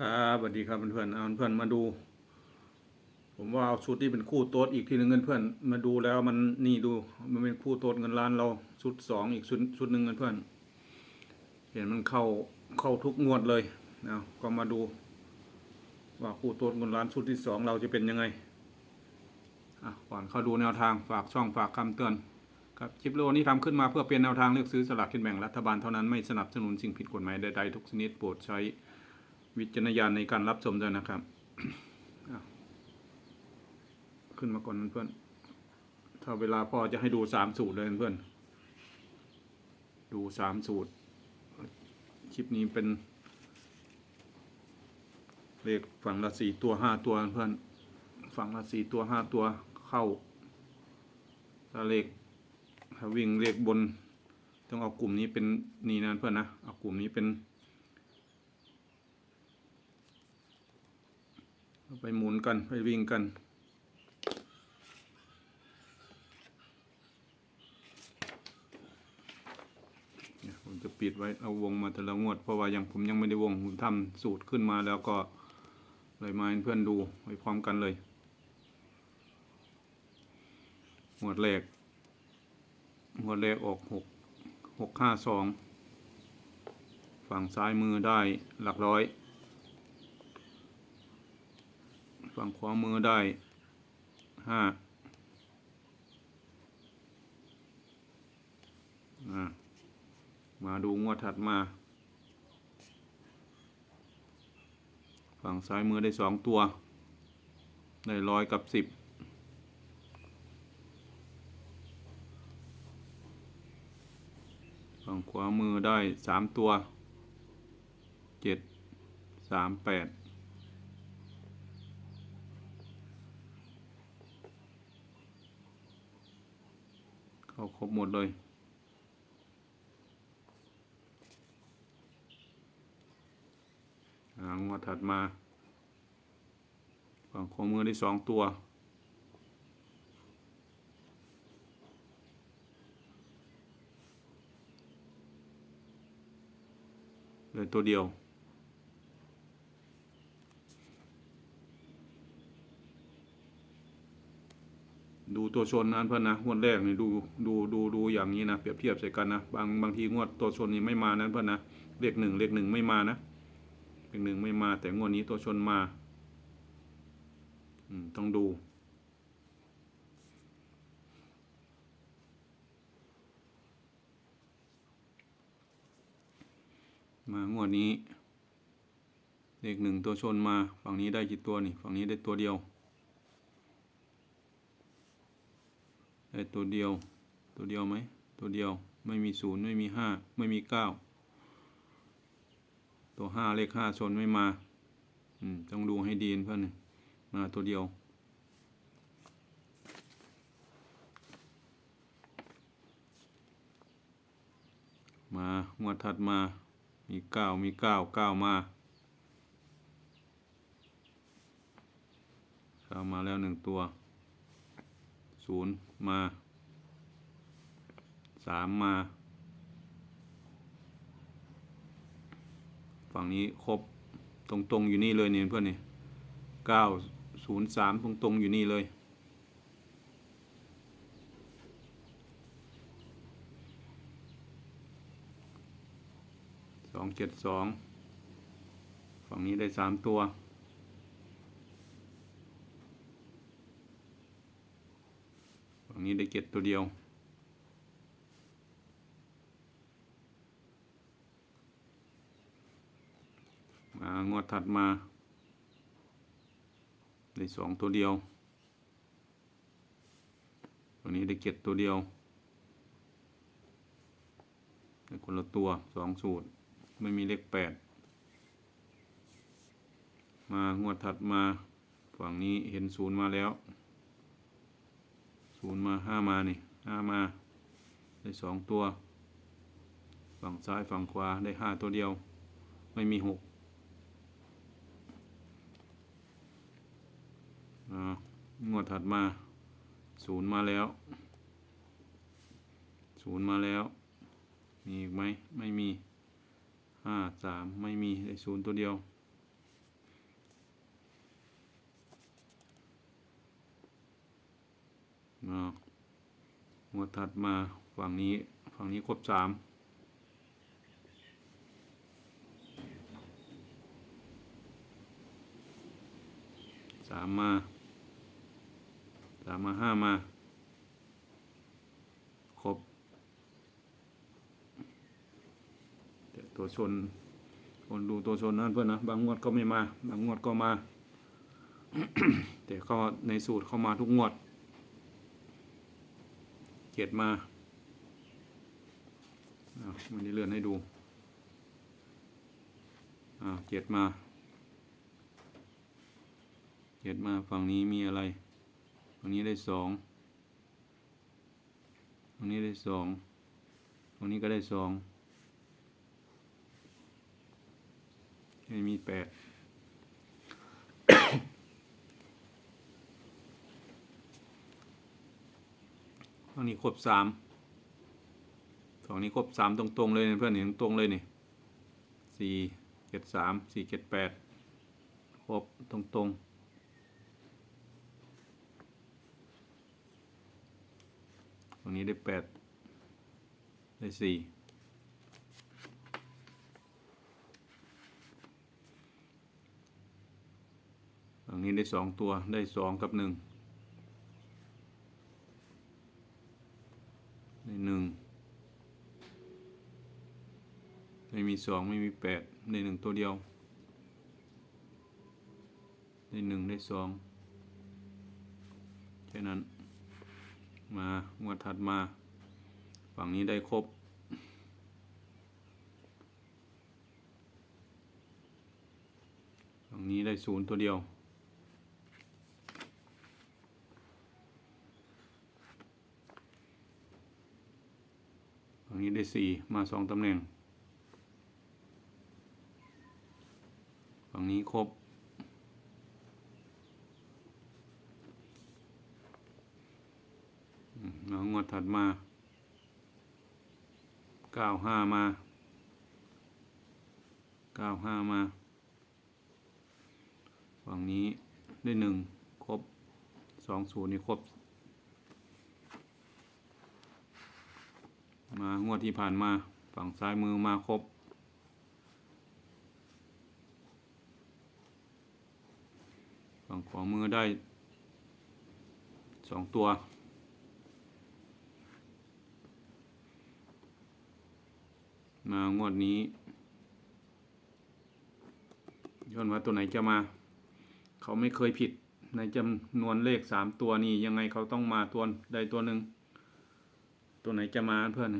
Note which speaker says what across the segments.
Speaker 1: ครับสวัสดีครับเพื่อนๆเอาเพื่อนมาดู ผมว่าเอาชุดที่เป็นคู่โต๊ดอีกทีหนึ่งเพื่อนๆมาดูแล้วมันนี่ดูมันเป็นคู่โต๊ดเงินล้านเราชุดสองอีกชุดชุดหนึ่งเพื่อนๆเห็นมันเข้าเข้าทุกงวดเลยนะก็มาดู ว่าคู่โต๊ดเงินล้านชุดที่สองเราจะเป็นยังไงอะก่อนเข้าดูแนวทางฝากช่องฝากคำเตือนครับคลิปวิดีโอนี้ทำขึ้นมาเพื่อเป็นแนวทางเลือกซื้อสลากกินแบ่งรัฐบาลเท่านั้นไม่สนับสนุนสิ่งผิดกฎหมายใดๆทุกชนิดโปรดใช้ วิจารณญาณในการรับชมด้วยนะครับ ขึ้นมาก่อนเพื่อน ถ้าเวลาพอจะให้ดูสามสูตรเลยเพื่อน ดูสามสูตร คลิปนี้เป็นเลขฝั่งละสี่ตัวห้าตัวเพื่อน ฝั่งละสี่ตัวห้าตัวเข้าถ้าเลขถ้าวิ่งเลขบน ต้องเอากลุ่มนี้เป็นนี่นะเพื่อนนะ เอากลุ่มนี้เป็นเอา ไปหมุนกันไปวิ่งกันเนี่ยผมจะปิดไว้เอาวงมาแต่ละงวด เพราะว่ายังผมยังไม่ได้วง ผมทำสูตรขึ้นมาแล้วก็เลยมาให้เพื่อนดูไปพร้อมกันเลยงวดแรกงวดแรกออกหกหกห้าสองฝั่งซ้ายมือได้หลักร้อย ฝั่งขวามือได้ห้าอมาดูงวดถัดมา ฝั่งซ้ายมือได้สองตัว ได้ร้อยกับสิบฝั่งขวามือได้สามตัวเจ็ดสามแปด เข้าครบหมดเลยงวดถัดมาฝั่งขวามือได้สองตัว เลือตัวเดียว ดู ตัวชนนะเพื่อนนะงวดแรกนี่ดูดูดูดูอย่างนี้นะเปรียบเทียบใส่กันนะบางบางทีงวดตัวชนนี่ไม่มานะเพื่อนนะเลขหนึ่งเลขหนึ่งไม่มานะเลขหนึ่งไม่มา แต่งวดนี้ตัวชนมาอืมต้องดูมางวดนี้ เลขหนึ่งตัวชนมา ฝั่งนี้ได้กี่ตัวนี่ ฝั่งนี้ได้ตัวเดียว ได้ตัวเดียว ตัวเดียวไหม ตัวเดียว ไม่มีศูนย์ไม่มีห้า ไม่มีเก้า ตัวห้าเลขห้าชนไม่มา อืม ต้องดูให้ดีนเพื่อนมาตัวเดียว มางวดถัดมา มีเก้ามีเก้าเก้ามาเก้ามาแล้วหนึ่งตัว ศูนย์มาสามมา ฝั่งนี้ครบตรงๆอยู่นี่เลยเนี่ยเพื่อนนี่เก้าศูนย์สามตรงๆอยู่นี่เลยสองเจ็ดสองฝั่งนี้ได้สามตัว ฝั่ง นี้ได้เจ็ดตัวเดียว มางวดถัดมา ได้สองตัวเดียวฝั่งนี้ได้เจ็ดตัวเดียวได้คนละตัวสองสูตร ไม่มีเลขแปดมางวดถัดมา ฝั่งนี้เห็นศูนย์มาแล้ว ศูนย์มาห้ามานี่ห้ามา ได้สองตัว ฝั่งซ้ายฝั่งขวาได้ห้าตัวเดียว ไม่มีหกอ่างวดถัดมาศูนย์มาแล้วศูนย์มาแล้ว มีอีกไหมไม่มีห้าสามไม่มีได้ศูนย์ตัวเดียว อ่างวดถัดมาฝั่งนี้ฝั่งนี้ครบสามสามมาสามมาห้ามา ครบแต่ตัวชน คนดูตัวชนนั่นเพื่อนนะ บางงวดก็ไม่มา บางงวดก็มา แต่ก็ในสูตรเข้ามาทุกงวด เจ็ดมาอ้าวมันนี้เลื่อนให้ดูอ้าวเจ็ดมาเจ็ดมาฝั่งนี้มีอะไร ฝั่งนี้ได้สองฝั่งนี้ได้สองฝั่งนี้ก็ได้สองไม่มีแปด ฝั่งนี้ครบสามฝั่งนี้ครบสามตรงๆเลยนะเพื่อนเห็นตรงเลยนี่สี่เจ็ดสามสี่เจ็ดแปดครบตรงๆฝั่งนี้ได้แปดได้สี่ฝั่งนี้ได้สองตัวได้สองกับหนึ่ง ในหนึ่งไม่มีสองไม่มีแปดในหนึ่งตัวเดียวในหนึ่งได้สองแค่นั้น มางวดถัดมา ฝั่งนี้ได้ครบ ฝั่งนี้ได้ศูนย์ตัวเดียวฝั่งนี้ได้สี่มาสองตำแหน่ง ฝั่งนี้ครบมแล้วงวดถัดมาเก้าห้ามาเก้าห้ามา ฝั่งนี้ได้หนึ่งครบสองศูนย์นี่ครบ มางวดที่ผ่านมา ฝั่งซ้ายมือมาครบ ฝั่ง ขวามือได้สองตัว มางวดนี้ย้อนว่าตัวไหนจะมา เขาไม่เคยผิด ในจำนวนเลขสามตัวนี้ยังไงเขาต้องมาตัวใดตัวหนึ่งตัวไหนจะมาเพื่อน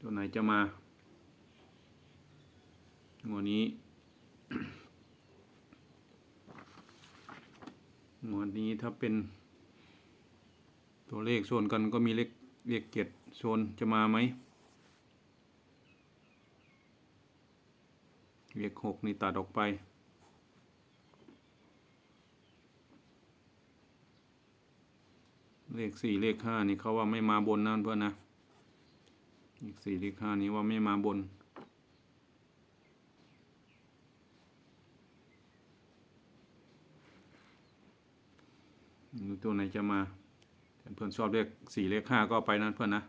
Speaker 1: ตัวไหนจะมางวดนี้ งวดนี้ถ้าเป็น ตัวเลขโซนกันก็มีเลขเลขเจ็ดโซนจะมาไหมเลขหกนี่ตัดออกไป เลขสี่เลขห้านี่เขาว่าไม่มาบนนั่นเพื่อนนะ เลขสี่เลขห้านี้ว่าไม่มาบน ตัวไหนจะมาเพื่อนชอบเลขสี่เลขห้าก็ไปนั่นเพื่อนนะ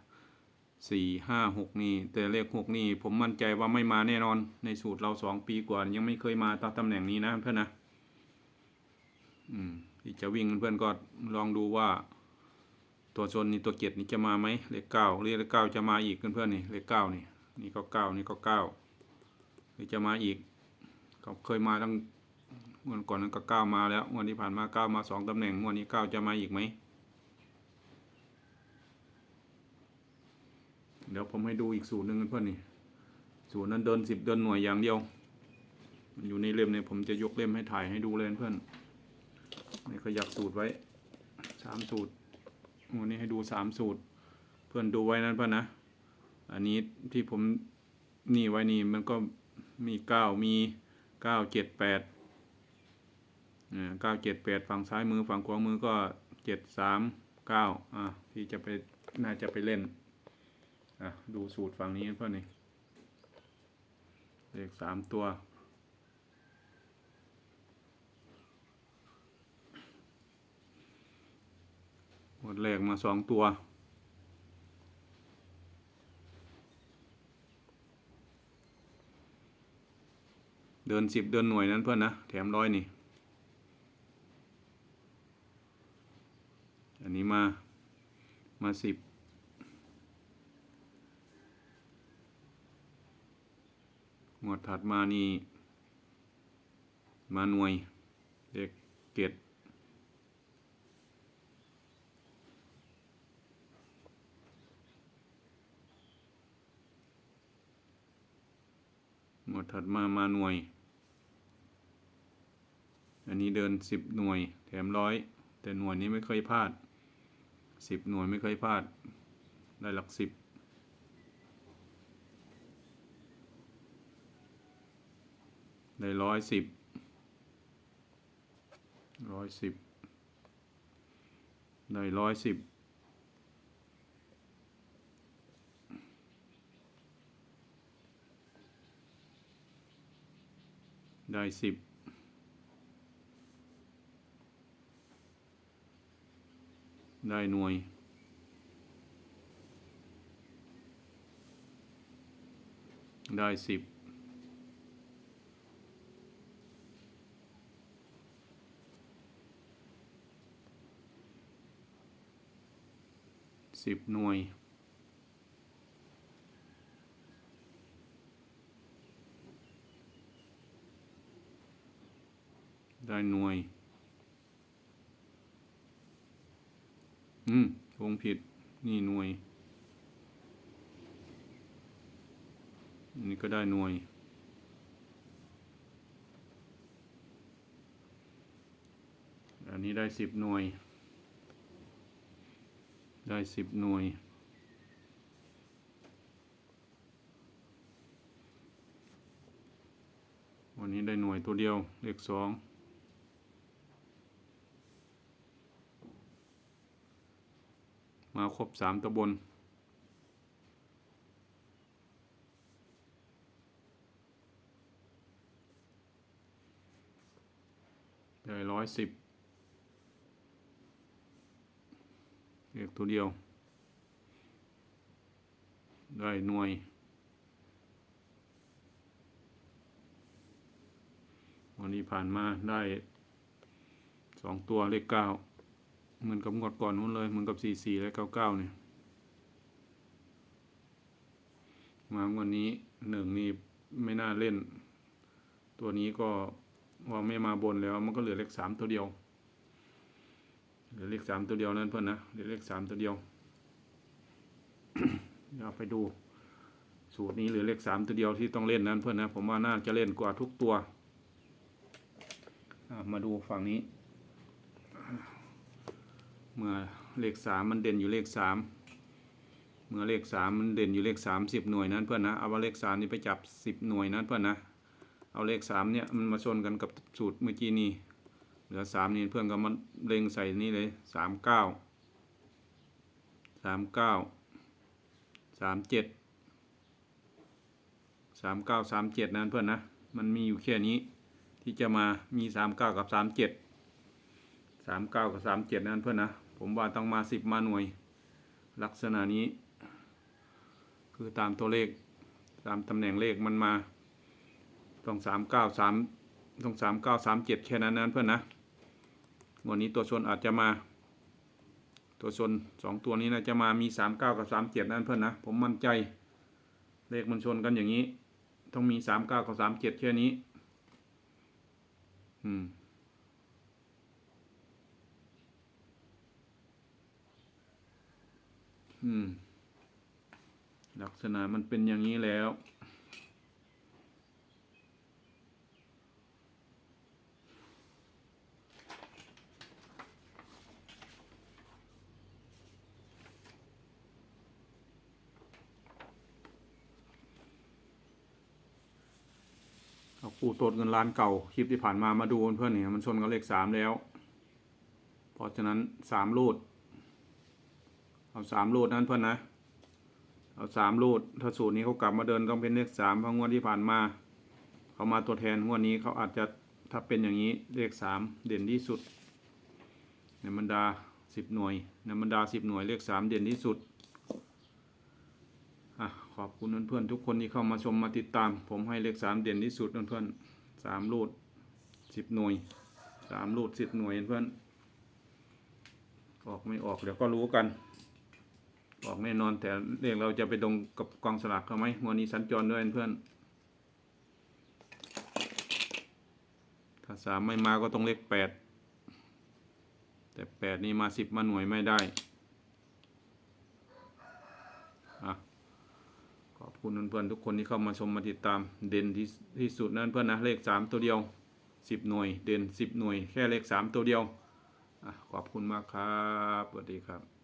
Speaker 1: สี่ห้าหกนี่ แต่เลขหกนี่ ผมมั่นใจว่าไม่มาแน่นอนในสูตรเราสองปีกว่ายังไม่เคยมาตาตำแหน่งนี้นะเพื่อนนะอืมที่จะวิ่งเพื่อนก็ลองดูว่า ตัวชนนี่ตัวเกียรนี่จะมาไหมเลขเก้าเลขเก้าจะมาอีกเพื่อนๆนี่เลขเก้านี่นี่ก็เก้านี่ก็เก้าหรือจะมาอีกเขาเคยมาตั้ง วดก่อนนั้นก็เก้ามาแล้วงวดที่ผ่านมาเก้ามาสองตำแหน่งงวดนี้เก้าจะมาอีกไหม เดี๋ยวผมให้ดูอีกสูตรหนึ่งเพื่อนนี่ สูตรนั้นเดินสิบเดินหน่วยอย่างเดียว มันอยู่ในเล่มเนี่ยผมจะยกเล่มให้ถ่ายให้ดูเลยเพื่อน นี่ขยักสูตรไว้สามสูตรวันนี้ให้ดูสามสูตร เพื่อนดูไว้นั้นเพื่อนนะ อันนี้ที่ผมนี่ไว้นี่มันก็มีเก้ามีเก้าเจ็ดแปด เก้าเจ็ดแปดฝั่งซ้ายมือฝั่งขวามือก็เจ็ดสามเก้าอะที่จะไปน่าจะไปเล่นอะดูสูตรฝั่งนี้เพื่อนนี่เลขสามตัวอวดแรกมาสองตัวเดินสิบเดินหน่วยนั้นเพื่อนนะ แถมร้อยนี่ อันนี้มามาสิบหมวดถัดมานี่มาหน่วยเด็กเกตหมวดถัดมามาหน่วย อันนี้เดินสิบหน่วย แถมร้อย แต่หน่วยนี้ไม่เคยพลาด สิบหน่วยไม่เคยพลาด ได้หลักสิบได้ร้อยสิบร้อยสิบได้ร้อยสิบได้สิบ ได้หน่วย ได้สิบสิบหน่วยได้หน่วย อืมวงผิด นี่หน่วยอันนี้ก็ได้หน่วย อันนี้ได้สิบหน่วย ได้สิบหน่วย วันนี้ได้หน่วยตัวเดียว เลขสอง มาครบสามตะบนได้ร้อยสิบเลขตัวเดียว ได้หน่วย วันนี้ผ่านมาได้สองตัวเลขเก้า เหมือนกับงวดก่อนนู้นเลย เหมือนกับสี่สี่และเก้าเก้าเนี่ย มาวันนี้หนึ่งนี่ไม่น่าเล่น ตัวนี้ก็ว่าไม่มาบนแล้ว มันก็เหลือเลขสามตัวเดียว เหลือเลขสามตัวเดียวนั่นเพื่อนนะ เหลือเลขสามตัวเดียวเดี๋ยวไปดู สูตรนี้เหลือเลขสามตัวเดียวที่ต้องเล่นนั้นเพื่อนนะ ผมว่าน่าจะเล่นกว่าทุกตัว มาดูฝั่งนี้ เมื่อเลขสามมันเด่นอยู่เลขสามเมื่อเลขสามมันเด่นอยู่เลขสามสิบหน่วยนั้นเพื่อนนะเอาว่าเลขสามนี่ไปจับสิบหน่วยนั้นเพื่อนนะเอาเลขสามเนี่ยมันมาชนกันกับสูตรเมื่อกี้นี่เหลือสามนี่เพื่อนก็มาเล็งใส่นี่เลยสามเก้าสามเก้าสามเจ็ดสามเก้าสามเจ็ดนั้นเพื่อนนะมันมีอยู่แค่นี้ที่จะมามีสามเก้ากับสามเจ็ดสามเก้ากับสามเจ็ดนั่นเพื่อนนะ ผมว่าต้องมาสิบมาหน่วย ลักษณะนี้ คือตามตัวเลข ตามตำแหน่งเลขมันมาต้องสามเก้าสามต้องสามเก้าสามเจ็ดแค่นั้นนั้นเพื่อนนะวันนี้ตัวชนอาจจะมา ตัวชนสองตัวนี้นะจะมามีสามเก้ากับสามเจ็ดนั่นเพื่อนนะผมมั่นใจ เลขมันชนกันอย่างนี้ ต้องมีสามเก้ากับสามเจ็ดแค่นี้ อืม อืม ลักษณะมันเป็นอย่างนี้แล้ว เอาคู่ตดเงินล้านเก่า คลิปที่ผ่านมามาดูเพื่อนเนี่ยมันชนกับเลขสามแล้ว เพราะฉะนั้นสามรูด เอาสามรูดนั้นเพื่อนนะ เอาสามรูดถ้าสูตรนี้เขากลับมาเดินต้องเป็นเลขสามเพราะงวดที่ผ่านมา เขามาตัวแทนงวดนี้เขาอาจจะถ้าเป็นอย่างนี้เลขสามเด่นที่สุดในบรรดาสิบหน่วยในบรรดาสิบหน่วยเลขสามเด่นที่สุดอะขอบคุณเพื่อนๆทุกคนที่เข้ามาชมมาติดตาม ผมให้เลขสามเด่นที่สุดเพื่อนๆสามรูดสิบหน่วยสามรูดสิบหน่วยเพื่อนออกไม่ออกเดี๋ยวก็รู้กัน ออกแน่นอนแต่เลขเราจะไปตรงกับกองสลากเขาไหมงวดนี้สัญจรด้วยเพื่อน ถ้าสามไม่มาก็ต้องเลขแปดแต่แปดนี่มาสิบมาหน่วยไม่ได้อะขอบคุณเพื่อนๆทุกคนที่เข้ามาชมมาติดตามเด่นที่ที่สุดนั่นเพื่อนนะเลขสามตัวเดียวสิบหน่วย เด่นสิบหน่วย แค่เลขสามตัวเดียวอขอบคุณมากครับสวัสดีครับ